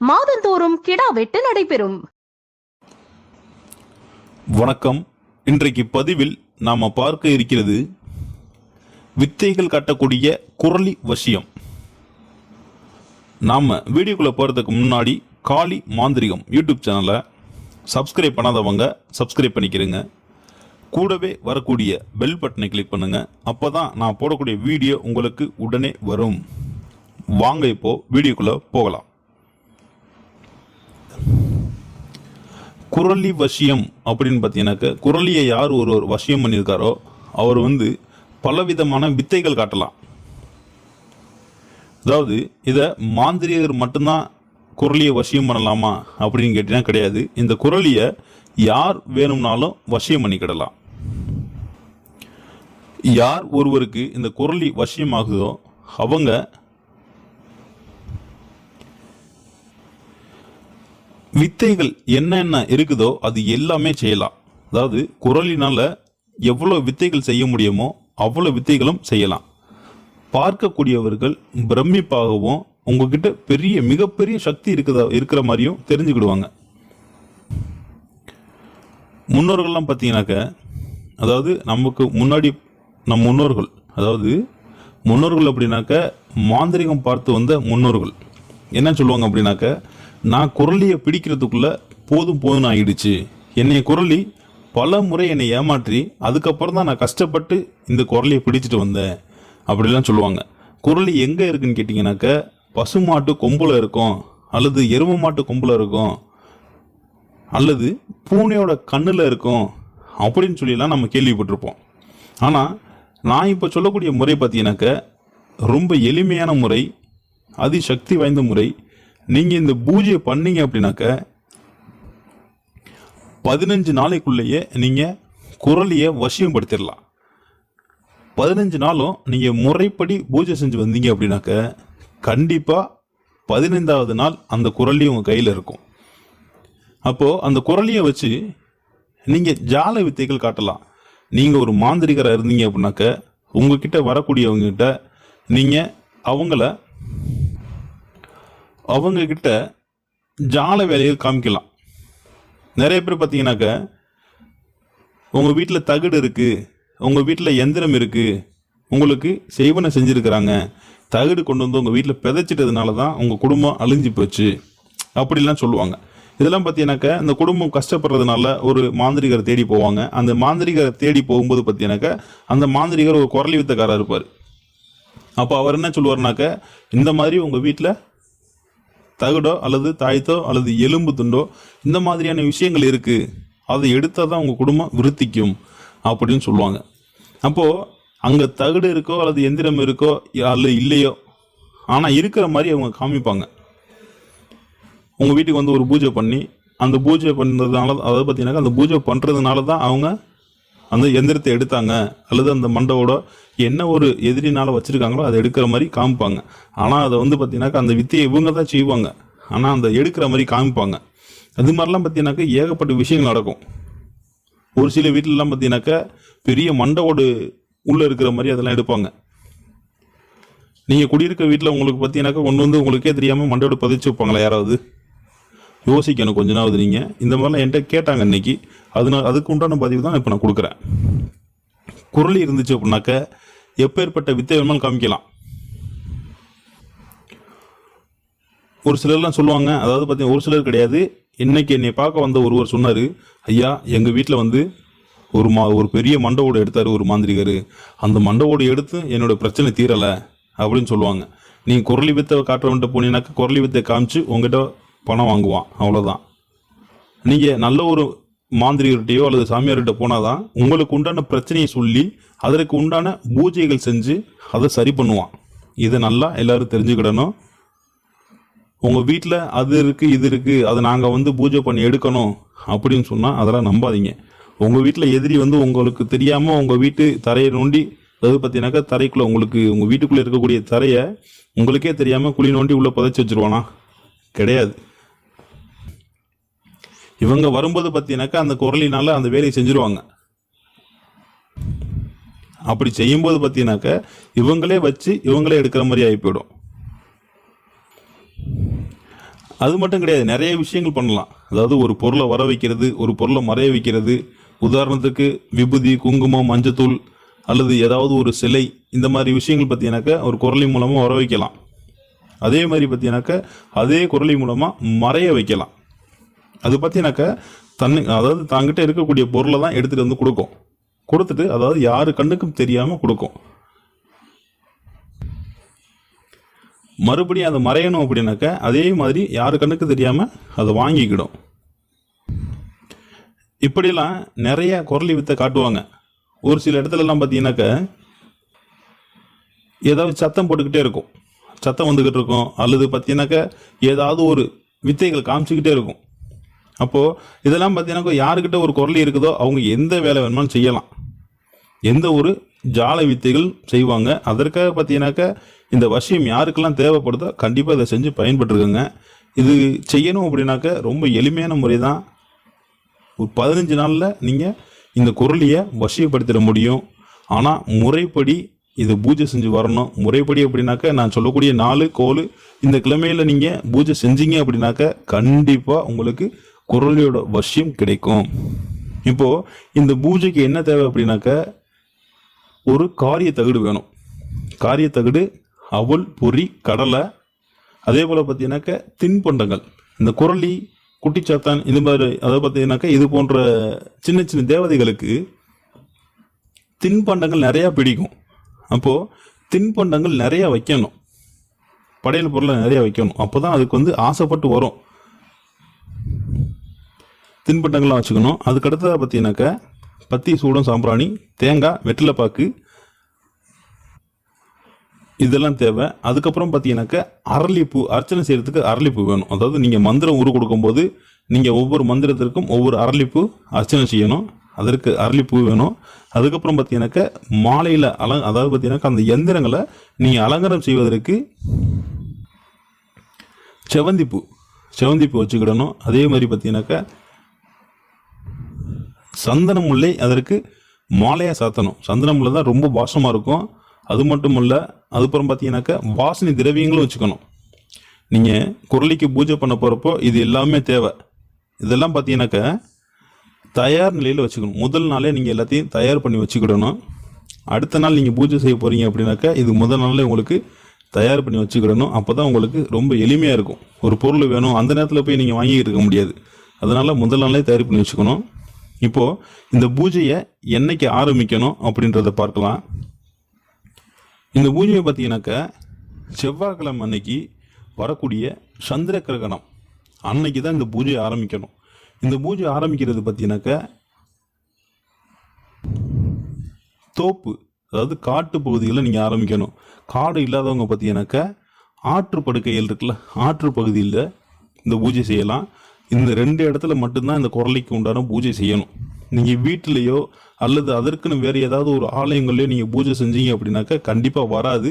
மாதந்தோறும் கிடா வெட்டு நடைபெறும். வணக்கம். இன்றைக்கு பதிவில் நாம பார்க்க இருக்கிறது வித்தைகள் காட்டக்கூடிய குரலி வசியம் நாம வீடியோக்குள்ள போறதுக்கு முன்னாடி காளி மாந்திரிகம் யூடியூப் சேனலை சப்ஸ்கிரைப் பண்ணாதவங்க சப்ஸ்கிரைப் பண்ணிக்கிறங்க. கூடவே வரக்கூடிய பெல் பட்டனை கிளிக் பண்ணுங்க. அப்பதான் நான் போடக்கூடிய வீடியோ உங்களுக்கு உடனே வரும். வாங்க இப்போ வீடியோக்குள்ளே போகலாம். குரலி வசியம் அப்படின்னு பார்த்தீங்கன்னாக்க குரலியை யார் ஒருவர் வசியம் பண்ணியிருக்காரோ அவர் வந்து பலவிதமான வித்தைகள் காட்டலாம். அதாவது இதை மாந்திரியர் மட்டும்தான் குரலியை வசியம் பண்ணலாமா அப்படின்னு கேட்டிங்கன்னா கிடையாது. இந்த குரலியை யார் வேணும்னாலும் வசியம் பண்ணிக்கிடலாம். யார் ஒருவருக்கு இந்த குரலி வசியமாகுதோ அவங்க வித்தைகள் என்னென்ன இருக்குதோ அது எல்லாமே செய்யலாம். அதாவது குரலினால எவ்வளோ வித்தைகள் செய்ய முடியுமோ அவ்வளோ வித்தைகளும் செய்யலாம். பார்க்கக்கூடியவர்கள் பிரமிப்பாகவும் உங்ககிட்ட பெரிய மிகப்பெரிய சக்தி இருக்குதா இருக்கிற மாதிரியும் தெரிஞ்சுக்கிடுவாங்க. முன்னோர்கள்லாம் பார்த்தீங்கன்னாக்க அதாவது நமக்கு முன்னாடி நம் முன்னோர்கள் அதாவது முன்னோர்கள் அப்படின்னாக்க மாந்திரிகம் பார்த்து வந்த முன்னோர்கள். என்ன சொல்லுவாங்க அப்படின்னாக்க நான் குரலியை பிடிக்கிறதுக்குள்ள போதும் போதும்னு ஆயிடுச்சு. என்னைய குரலி பல முறை என்னை ஏமாற்றி அதுக்கப்புறம் தான் நான் கஷ்டப்பட்டு இந்த குரலியை பிடிச்சிட்டு வந்தேன். அப்படிலாம் சொல்லுவாங்க. குரலி எங்கே இருக்குன்னு கேட்டிங்கனாக்க பசுமாட்டு கொம்பில் இருக்கும் அல்லது எருமை மாட்டு கொம்பில் இருக்கும் அல்லது பூனையோட கண்ணில் இருக்கும் அப்படின்னு சொல்லிலாம் நம்ம கேள்விப்பட்டிருப்போம். ஆனால் நான் இப்போ சொல்லக்கூடிய முறை பார்த்தீங்கன்னாக்க ரொம்ப எளிமையான முறை அதிசக்தி வாய்ந்த முறை நீங்கள் இந்த பூஜையை பண்ணீங்க அப்படின்னாக்க பதினஞ்சு நாளைக்குள்ளேயே நீங்கள் குரலியை வசியப்படுத்திடலாம். பதினஞ்சு நாளும் நீங்கள் முறைப்படி பூஜை செஞ்சு வந்தீங்க அப்படின்னாக்க கண்டிப்பாக பதினைந்தாவது நாள் அந்த குரலையும் உங்கள் கையில் இருக்கும். அப்போது அந்த குரலியை வச்சு நீங்கள் ஜால வித்தைகள் காட்டலாம். நீங்கள் ஒரு மாந்திரிகராக இருந்தீங்க அப்படின்னாக்க உங்ககிட்ட வரக்கூடியவங்ககிட்ட நீங்கள் அவங்கள அவங்க கிட்ட ஜால வேலைகள் காமிக்கலாம். நிறைய பேர் பார்த்தீங்கன்னாக்க உங்கள் வீட்டில் தகடு இருக்குது உங்கள் வீட்டில் எந்திரம் இருக்குது உங்களுக்கு செய்வனை செஞ்சுருக்கிறாங்க. தகடு கொண்டு வந்து உங்கள் வீட்டில் பிதைச்சிட்டதுனால தான் உங்கள் குடும்பம் அழிஞ்சு போச்சு. அப்படிலாம் சொல்லுவாங்க. இதெல்லாம் பார்த்தீங்கன்னாக்க அந்த குடும்பம் கஷ்டப்படுறதுனால ஒரு மாந்திரிகரை தேடி போவாங்க. அந்த மாந்திரிகரை தேடி போகும்போது பார்த்தீங்கன்னாக்க அந்த மாந்திரிகர் ஒரு குரலி வித்தக்காரர் இருப்பார். அப்போ அவர் என்ன சொல்லுவார்னாக்க இந்த மாதிரி உங்கள் வீட்டில் தகடோ அல்லது தாய்த்தோ அல்லது எலும்பு துண்டோ இந்த மாதிரியான விஷயங்கள் இருக்குது அதை எடுத்தால் தான் உங்கள் குடும்பம் விருத்திக்கும் அப்படின்னு சொல்லுவாங்க. அப்போது அங்கே தகடு இருக்கோ அல்லது எந்திரம் இருக்கோ அல்ல இல்லையோ ஆனால் இருக்கிற மாதிரி அவங்க காமிப்பாங்க. உங்கள் வீட்டுக்கு வந்து ஒரு பூஜை பண்ணி அந்த பூஜை பண்ணுறதுனால அதாவது பார்த்தீங்கன்னாக்கா அந்த பூஜை பண்ணுறதுனால தான் அவங்க அந்த எந்திரத்தை எடுத்தாங்க அல்லது அந்த மண்டவோட என்ன ஒரு எதிரினால வச்சுருக்காங்களோ அதை எடுக்கிற மாதிரி காமிப்பாங்க. ஆனால் அதை வந்து பார்த்தீங்கன்னாக்கா அந்த வித்தியை இவங்க தான் செய்வாங்க. ஆனால் அந்த எடுக்கிற மாதிரி காமிப்பாங்க. அது மாதிரிலாம் பார்த்தீங்கன்னாக்கா ஏகப்பட்ட விஷயங்கள் நடக்கும். ஒரு சில வீட்டிலலாம் பார்த்தீங்கன்னாக்கா பெரிய மண்டவோடு உள்ளே இருக்கிற மாதிரி அதெல்லாம் எடுப்பாங்க. நீங்கள் குடியிருக்க வீட்டில் உங்களுக்கு பார்த்தீங்கன்னாக்கா ஒன்று வந்து உங்களுக்கே தெரியாமல் மண்டோடு பதிச்சு வைப்பாங்களா யாராவது? யோசிக்கணும் கொஞ்ச நாள் நீங்கள் இந்த மாதிரிலாம் என்கிட்ட கேட்டாங்க இன்னைக்கு. அதனால அதுக்கு உண்டான பதிவு தான் இப்போ நான் கொடுக்குறேன். குரல் இருந்துச்சு அப்படின்னாக்க எப்பேற்பட்ட வித்தை வேணுமாலும் காமிக்கலாம். ஒரு சிலர்லாம் சொல்லுவாங்க அதாவது பார்த்தீங்கன்னா ஒரு சிலர் கிடையாது. இன்னைக்கு என்னை பார்க்க வந்த ஒருவர் சொன்னார் ஐயா எங்கள் வீட்டில் வந்து ஒரு மா ஒரு பெரிய மண்டவோடு எடுத்தார் ஒரு மாந்திரிகர். அந்த மண்டவோடு எடுத்து என்னோட பிரச்சனை தீரலை. அப்படின்னு சொல்லுவாங்க. நீங்கள் குரலி வித்தை காட்டுறவன்ட்டு போனீங்கன்னாக்கா குரலி வித்தை காமிச்சு உங்ககிட்ட பணம் வாங்குவான். அவ்வளோதான் நீங்கள் நல்ல ஒரு மாந்திரிகர்கிட்டயோ அல்லது சாமியார்கிட்ட போனால் தான் உங்களுக்கு உண்டான பிரச்சனையை சொல்லி அதற்கு உண்டான பூஜைகள் செஞ்சு அதை சரி பண்ணுவான். இதை நல்லா எல்லாரும் தெரிஞ்சுக்கிடணும். உங்கள் வீட்டில் அது இருக்குது இது இருக்குது அதை நாங்கள் வந்து பூஜை பண்ணி எடுக்கணும் அப்படின்னு சொன்னால் அதெல்லாம் நம்பாதீங்க. உங்கள் வீட்டில் எதிரி வந்து உங்களுக்கு தெரியாமல் உங்கள் வீட்டு தரையை நோண்டி அதாவது பார்த்தீங்கன்னாக்கா தரைக்குள்ளே உங்களுக்கு உங்கள் வீட்டுக்குள்ளே இருக்கக்கூடிய தரையை உங்களுக்கே தெரியாமல் குழி நோண்டி உள்ளே புதைச்சி வச்சுருவானா? கிடையாது. இவங்க வரும்போது பார்த்தீங்கன்னாக்கா அந்த குரலினால அந்த வேலையை செஞ்சுருவாங்க. அப்படி செய்யும்போது பார்த்தீங்கனாக்கா இவங்களே வச்சு இவங்களே எடுக்கிற மாதிரி ஆகி போயிடும். அது மட்டும் கிடையாது நிறைய விஷயங்கள் பண்ணலாம். அதாவது ஒரு பொருளை வர வைக்கிறது ஒரு பொருளை மறைய வைக்கிறது உதாரணத்துக்கு விபூதி குங்குமம் மஞ்சத்தூள் அல்லது ஏதாவது ஒரு சிலை இந்த மாதிரி விஷயங்கள் பார்த்தீங்கன்னாக்கா ஒரு குரலி மூலமாக வர வைக்கலாம். அதே மாதிரி பார்த்தீங்கன்னாக்கா அதே குரலி மூலமாக மறைய வைக்கலாம். அது பார்த்தீங்கன்னாக்கா தன்னை அதாவது தாங்கிட்ட இருக்கக்கூடிய பொருளை தான் எடுத்துகிட்டு வந்து கொடுக்கும். கொடுத்துட்டு அதாவது யாரு கண்ணுக்கும் தெரியாமல் கொடுக்கும். மறுபடியும் அதை மறையணும் அப்படின்னாக்கா அதே மாதிரி யாரு கண்ணுக்கு தெரியாமல் அதை வாங்கிக்கிடும். இப்படிலாம் நிறைய குரலி வித்தை காட்டுவாங்க. ஒரு சில இடத்துலலாம் பார்த்தீங்கன்னாக்கா ஏதாவது சத்தம் போட்டுக்கிட்டே இருக்கும். சத்தம் வந்துக்கிட்டு இருக்கும். அல்லது பார்த்தீங்கன்னாக்கா ஏதாவது ஒரு வித்தைகள் காமிச்சிக்கிட்டே இருக்கும். அப்போது இதெல்லாம் பார்த்தீங்கன்னாக்கா யாருக்கிட்ட ஒரு குரல் இருக்குதோ அவங்க எந்த வேலை வேணுமோ செய்யலாம். எந்த ஒரு ஜால வித்தைகள் செய்வாங்க. அதற்காக பார்த்தீங்கன்னாக்கா இந்த வசியம் யாருக்கெல்லாம் தேவைப்படுதோ கண்டிப்பாக இதை செஞ்சு பயன்பட்டுருக்குங்க இது செய்யணும் அப்படின்னாக்கா ரொம்ப எளிமையான முறை தான் ஒரு பதினஞ்சு நாளில் நீங்கள் இந்த குரலியை வசியப்படுத்திட முடியும். ஆனால் முறைப்படி இதை பூஜை செஞ்சு வரணும். முறைப்படி அப்படின்னாக்கா நான் சொல்லக்கூடிய நாலு கோல் இந்த கிழமையில் நீங்கள் பூஜை செஞ்சீங்க அப்படின்னாக்க கண்டிப்பாக உங்களுக்கு குரலியோட வசியம் கிடைக்கும். இப்போது இந்த பூஜைக்கு என்ன தேவை அப்படின்னாக்க ஒரு காரிய தகடு வேணும். காரிய தகுடு அவல் பொறி கடலை அதே போல் பார்த்தீங்கன்னாக்க தின்பண்டங்கள். இந்த குரளி குட்டிச்சாத்தான் இது மாதிரி அதாவது பார்த்தீங்கன்னாக்கா இது போன்ற சின்ன சின்ன தேவதைகளுக்கு தின்பண்டங்கள் நிறையா பிடிக்கும். அப்போது தின்பண்டங்கள் நிறையா வைக்கணும். படையல் பொருளை நிறையா வைக்கணும். அப்போ தான் அதுக்கு வந்து ஆசைப்பட்டு வரும். தின்பண்டங்கள்லாம் வச்சுக்கணும். அதுக்கடுத்ததாக பார்த்தீங்கன்னாக்கா பத்தி சூடம் சாம்பிராணி தேங்காய் வெற்றிலைப்பாக்கு இதெல்லாம் தேவை. அதுக்கப்புறம் பார்த்தீங்கன்னாக்கா அரளிப்பூ அர்ச்சனை செய்கிறதுக்கு அரளிப்பூ வேணும். அதாவது நீங்கள் மந்திரம் உரு கொடுக்கும்போது நீங்கள் ஒவ்வொரு மந்திரத்திற்கும் ஒவ்வொரு அரளிப்பூ அர்ச்சனை செய்யணும். அதற்கு அரளிப்பூ வேணும். அதுக்கப்புறம் பார்த்தீங்கன்னாக்கா மாலையில் அல அதாவது பார்த்தீங்கன்னாக்கா அந்த எந்திரங்களை நீங்கள் அலங்காரம் செய்வதற்கு செவந்திப்பூ செவந்திப்பூ வச்சுக்கிடணும். அதே மாதிரி பார்த்தீங்கன்னாக்கா சந்தன முல்லை அதற்கு மாலையாக சாத்தணும். சந்தன முல்லை தான் ரொம்ப வாசமாக இருக்கும். அது மட்டும் இல்லை அதுக்கப்புறம் பார்த்தீங்கன்னாக்கா வாசனை திரவியங்களும் வச்சுக்கணும். நீங்கள் குரலிக்கு பூஜை பண்ண போகிறப்போ இது எல்லாமே தேவை. இதெல்லாம் பார்த்தீங்கன்னாக்கா தயார் நிலையில் வச்சுக்கணும். முதல் நாளே நீங்கள் எல்லாத்தையும் தயார் பண்ணி வச்சுக்கிடணும். அடுத்த நாள் நீங்கள் பூஜை செய்ய போகிறீங்க அப்படின்னாக்கா இது முதல் நாளே உங்களுக்கு தயார் பண்ணி வச்சுக்கிடணும். அப்போ தான் உங்களுக்கு ரொம்ப எளிமையாக இருக்கும். ஒரு பொருள் வேணும். அந்த நேரத்தில் போய் நீங்கள் வாங்கிட்டு இருக்க முடியாது. அதனால் முதல் நாளே தயார் பண்ணி வச்சுக்கணும். இப்போது இந்த பூஜையை என்னைக்கு ஆரம்பிக்கணும் அப்படின்றத பார்க்கலாம். இந்த பூஜையை பார்த்தீங்கன்னாக்கா செவ்வாய்க்கிழமை அன்னைக்கு வரக்கூடிய சந்திர கிரகணம் அன்னைக்கு தான் இந்த பூஜையை ஆரம்பிக்கணும். இந்த பூஜை ஆரம்பிக்கிறது பார்த்தீங்கன்னாக்கா தோப்பு அதாவது காட்டு பகுதியில் நீங்கள் ஆரம்பிக்கணும். காடு இல்லாதவங்க பார்த்தீங்கன்னாக்கா ஆற்று படுக்கைகள் இருக்குல்ல ஆற்று பகுதியில் இந்த பூஜை செய்யலாம். இந்த ரெண்டு இடத்துல மட்டும்தான் இந்த குரலைக்கு உண்டான பூஜை செய்யணும். நீங்கள் வீட்டிலையோ அல்லது அதற்குன்னு வேறு ஏதாவது ஒரு ஆலயங்கள்லையோ நீங்கள் பூஜை செஞ்சீங்க அப்படின்னாக்கா கண்டிப்பாக வராது.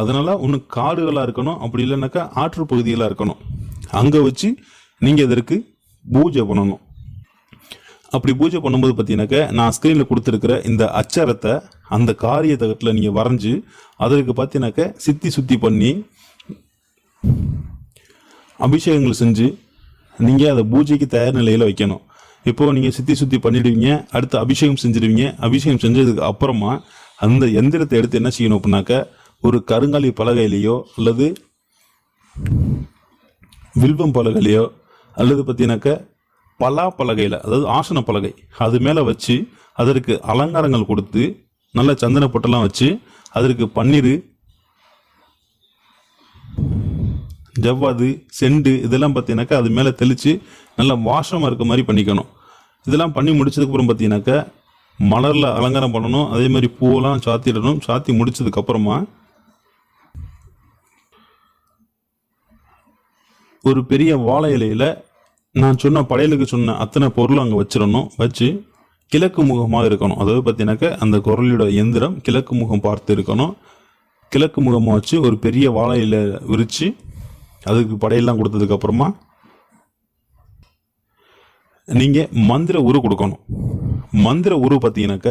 அதனால் ஒன்று காடுகளாக இருக்கணும் அப்படி இல்லைனாக்கா ஆற்று பகுதிகளாக இருக்கணும். அங்கே வச்சு நீங்கள் இதற்கு பூஜை பண்ணணும். அப்படி பூஜை பண்ணும்போது பார்த்தீங்கன்னாக்கா நான் ஸ்க்ரீனில் கொடுத்துருக்கிற இந்த அச்சரத்தை அந்த காரிய தகட்டில் நீங்கள் வரைஞ்சி அதற்கு பார்த்தீங்கன்னாக்க சித்தி சுத்தி பண்ணி அபிஷேகங்கள் செஞ்சு நீங்கள் அதை பூஜைக்கு தயார் நிலையில் வைக்கணும். இப்போது நீங்கள் சித்தி சுத்தி பண்ணிடுவீங்க அடுத்து அபிஷேகம் செஞ்சிடுவீங்க அபிஷேகம் செஞ்சதுக்கு அப்புறமா அந்த எந்திரத்தை எடுத்து என்ன செய்யணும் அப்படின்னாக்க ஒரு கருங்காலி பலகையிலையோ அல்லது வில்வம் பலகையிலையோ அல்லது பார்த்தீங்கன்னாக்க பலா பலகையில் அதாவது ஆசன பலகை அது மேலே வச்சு அதற்கு அலங்காரங்கள் கொடுத்து நல்ல சந்தன பொட்டெல்லாம் வச்சு அதற்கு பன்னீர் ஜவ்வாது செண்டு இதெல்லாம் பார்த்தீங்கன்னாக்கா அது மேலே தெளித்து நல்லா வாஷமாக இருக்க மாதிரி பண்ணிக்கணும். இதெல்லாம் பண்ணி முடிச்சதுக்கப்புறம் பார்த்தீங்கன்னாக்கா மலரில் அலங்காரம் பண்ணணும். அதே மாதிரி பூவெல்லாம் சாத்திடணும். சாத்தி முடிச்சதுக்கப்புறமா ஒரு பெரிய வாழை இலையில் நான் சொன்ன படையலுக்கு சொன்ன அத்தனை பொருளும் அங்கே வச்சிடணும். வச்சு கிழக்கு முகமாக இருக்கணும். அதாவது பார்த்தீங்கன்னாக்க அந்த குரலியோட எந்திரம் கிழக்கு முகம் பார்த்து இருக்கணும். கிழக்கு முகமாக வச்சு ஒரு பெரிய வாழை இலை விரித்து அதுக்கு படையெல்லாம் கொடுத்ததுக்கப்புறமா நீங்கள் மந்திர உரு கொடுக்கணும். மந்திர உரு பார்த்தீங்கன்னாக்க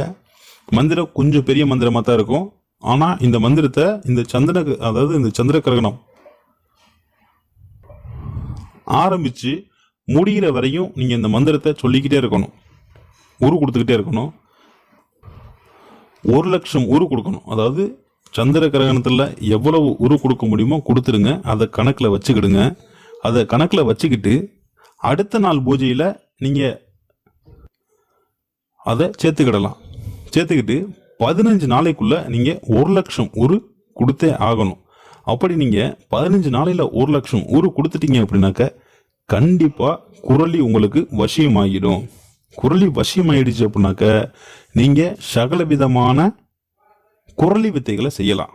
மந்திரம் கொஞ்சம் பெரிய மந்திரமாக தான் இருக்கும். ஆனால் இந்த மந்திரத்தை இந்த சந்திர அதாவது இந்த சந்திர கிரகணம் ஆரம்பித்து முடிகிற வரையும் நீங்கள் இந்த மந்திரத்தை சொல்லிக்கிட்டே இருக்கணும். உரு கொடுத்துக்கிட்டே இருக்கணும். ஒரு லட்சம் உரு கொடுக்கணும். அதாவது சந்திர கிரகணத்தில் எவ்வளவு உரு கொடுக்க முடியுமோ கொடுத்துருங்க. அதை கணக்கில் வச்சுக்கிடுங்க. அதை கணக்கில் வச்சுக்கிட்டு அடுத்த நாள் பூஜையில் நீங்கள் அதை சேர்த்துக்கிடலாம். சேர்த்துக்கிட்டு பதினஞ்சு நாளைக்குள்ளே நீங்கள் ஒரு லட்சம் உரு கொடுத்தே ஆகணும். அப்படி நீங்கள் பதினஞ்சு நாளையில் ஒரு லட்சம் உரு கொடுத்துட்டீங்க அப்படின்னாக்க கண்டிப்பாக குரலி உங்களுக்கு வசியமாகிடும் குரலி வசியமாயிடுச்சு அப்படின்னாக்க நீங்கள் சகல விதமான குரலி வித்தைகளை செய்யலாம்.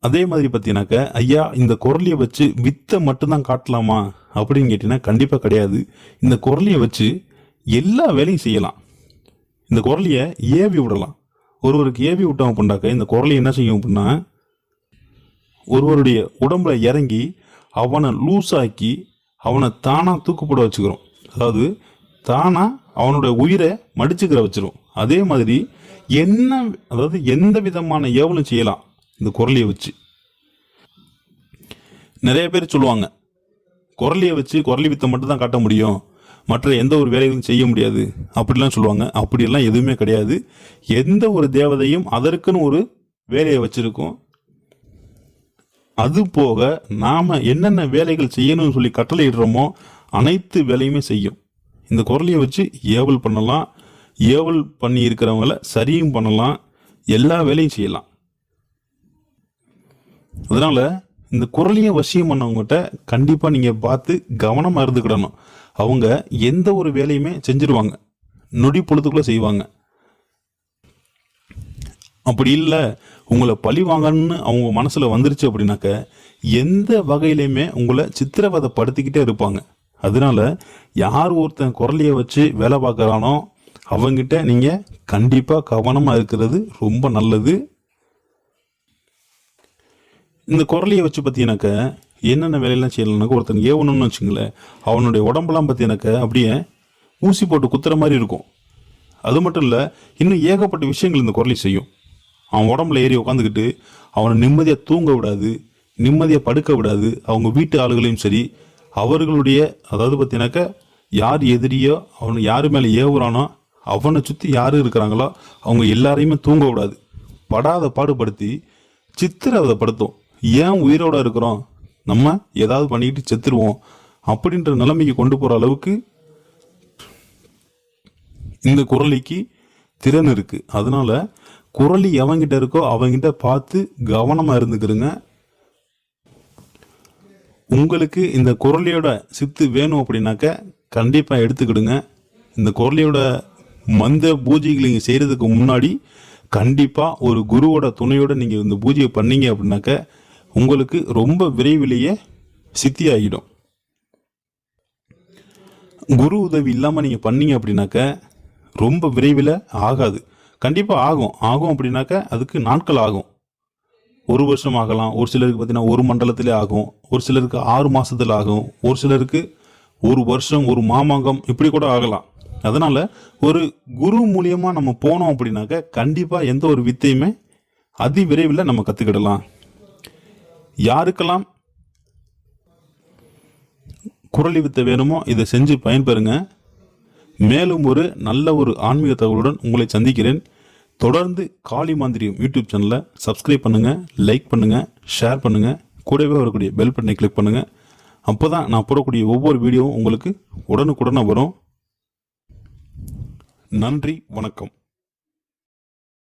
அதே மாதிரி பார்த்தீங்கன்னாக்க ஐயா இந்த குரலியை வச்சு வித்தை மட்டும்தான் காட்டலாமா? அப்படின்னு கேட்டீங்கன்னா கண்டிப்பாக கிடையாது. இந்த குரலியை வச்சு எல்லா வேலையும் செய்யலாம். இந்த குரலியை ஏவி விடலாம். ஒருவருக்கு ஏவி விட்டோம் அப்படின்னாக்க இந்த குரலி என்ன செய்யும் அப்படின்னா ஒருவருடைய உடம்புல இறங்கி அவனை லூஸ் ஆக்கி அவனை தானாக தூக்குப்பட வச்சுக்கிறோம். அதாவது தானாக அவனோட உயிரை மடிச்சுக்கிற வச்சிரும். அதே மாதிரி என்ன அதாவது எந்த விதமான ஏவலும் செய்யலாம். இந்த குரலியை வச்சு. நிறைய பேர் சொல்லுவாங்க குரலியை வச்சு குரலி வித்தை மட்டும் தான் காட்ட முடியும். மற்ற எந்த ஒரு வேலைகளும் செய்ய முடியாது. அப்படிலாம் சொல்லுவாங்க. அப்படியெல்லாம் எதுவுமே கிடையாது. எந்த ஒரு தேவதையும் அதற்குன்னு ஒரு வேலையை வச்சுருக்கோம். அது போக நாம் என்னென்ன வேலைகள் செய்யணும்னு சொல்லி கட்டளையிடுறோமோ அனைத்து வேலையுமே செய்யும். இந்த குரலியை வச்சு ஏவல் பண்ணலாம். ஏவல் பண்ணி இருக்கிறவங்கள சரியும் பண்ணலாம். எல்லா வேலையும் செய்யலாம். அதனால் இந்த குரலையும் வசியம் பண்ணவங்ககிட்ட கண்டிப்பாக நீங்கள் பார்த்து கவனமாக இருந்துக்கிடணும். அவங்க எந்த ஒரு வேலையுமே செஞ்சிருவாங்க. நொடி பொழுதுக்குள்ளே செய்வாங்க. அப்படி இல்லை உங்களை பழி வாங்கணும்னு அவங்க மனசில் வந்துருச்சு அப்படின்னாக்க எந்த வகையிலையுமே உங்களை சித்திரவதைப்படுத்திக்கிட்டே இருப்பாங்க. அதனால யார் ஒருத்தன் குரலையை வச்சு வேலை பார்க்குறானோ அவங்கிட்ட நீங்கள் கண்டிப்பாக கவனமாக இருக்கிறது ரொம்ப நல்லது. இந்த குரலையை வச்சு பார்த்தீங்கன்னாக்க என்னென்ன வேலையெல்லாம் செய்யலனாக்க ஒருத்தன் ஏவணும்னு வச்சுங்களேன் அவனுடைய உடம்பெல்லாம் பார்த்தீங்கன்னாக்க அப்படியே ஊசி போட்டு குத்துற மாதிரி இருக்கும். அது மட்டும் இல்லை இன்னும் ஏகப்பட்ட விஷயங்கள் இந்த குரலி செய்யும். அவன் உடம்புல ஏறி உட்காந்துக்கிட்டு அவனை நிம்மதியாக தூங்க விடாது நிம்மதியாக படுக்க விடாது அவங்க வீட்டு ஆளுகளையும் சரி அவர்களுடைய அதாவது பார்த்தீங்கன்னாக்க யார் எதிரியோ அவனை யார் மேலே ஏவுறானோ அவனை சுற்றி யார் இருக்கிறாங்களோ அவங்க எல்லாரையுமே தூங்க விடாது. படாத பாடுபடுத்தி சித்திரவதைப்படுத்தும் ஏன் உயிரோட இருக்கிறோம்? நம்ம ஏதாவது பண்ணிக்கிட்டு செத்துருவோம். அப்படின்ற நிலைமைக்கு கொண்டு போகிற அளவுக்கு இந்த குரலிக்கு திறன் இருக்குது அதனால குரலி எவங்கிட்ட இருக்கோ அவங்கிட்ட பார்த்து கவனமாக இருந்துக்கிறங்க. உங்களுக்கு இந்த குரலியோட சித்து வேணும் அப்படின்னாக்க கண்டிப்பாக எடுத்துக்கிடுங்க. இந்த குரலியோட மந்த பூஜைகள் நீங்கள் செய்கிறதுக்கு முன்னாடி கண்டிப்பாக ஒரு குருவோட துணையோட நீங்கள் இந்த பூஜையை பண்ணீங்க அப்படின்னாக்க உங்களுக்கு ரொம்ப விரைவிலேயே சித்தி ஆகிடும் குரு உதவி இல்லாமல் நீங்கள் பண்ணீங்க அப்படின்னாக்க ரொம்ப விரைவில் ஆகாது. கண்டிப்பாக ஆகும். ஆகும் அப்படின்னாக்க அதுக்கு நாட்கள் ஆகும். ஒரு வருஷம் ஆகலாம் ஒரு சிலருக்கு பார்த்தீங்கன்னா ஒரு மண்டலத்திலே ஆகும் ஒரு சிலருக்கு ஆறு மாதத்தில் ஆகும் ஒரு சிலருக்கு ஒரு வருஷம் ஒரு மாமாங்கம் இப்படி கூட ஆகலாம். அதனால் ஒரு குரு மூலியமாக நம்ம போனோம் அப்படின்னாக்க கண்டிப்பாக எந்த ஒரு வித்தையுமே அதி விரைவில் நம்ம கற்றுக்கிடலாம் யாருக்கெல்லாம் குரலி வித்தை வேணுமோ இதை செஞ்சு பயன்பெறுங்க. மேலும் ஒரு நல்ல ஒரு ஆன்மீக தகவலுடன் உங்களை சந்திக்கிறேன். தொடர்ந்து காளி மாந்திரியம் யூடியூப் சேனலை சப்ஸ்கிரைப் பண்ணுங்கள் லைக் பண்ணுங்கள் ஷேர் பண்ணுங்கள் கூடவே வரக்கூடிய பெல் பட்டனை கிளிக் அப்போ தான் நான் போடக்கூடிய ஒவ்வொரு வீடியோவும் உங்களுக்கு உடனுக்குடனே வரும். நன்றி வணக்கம்.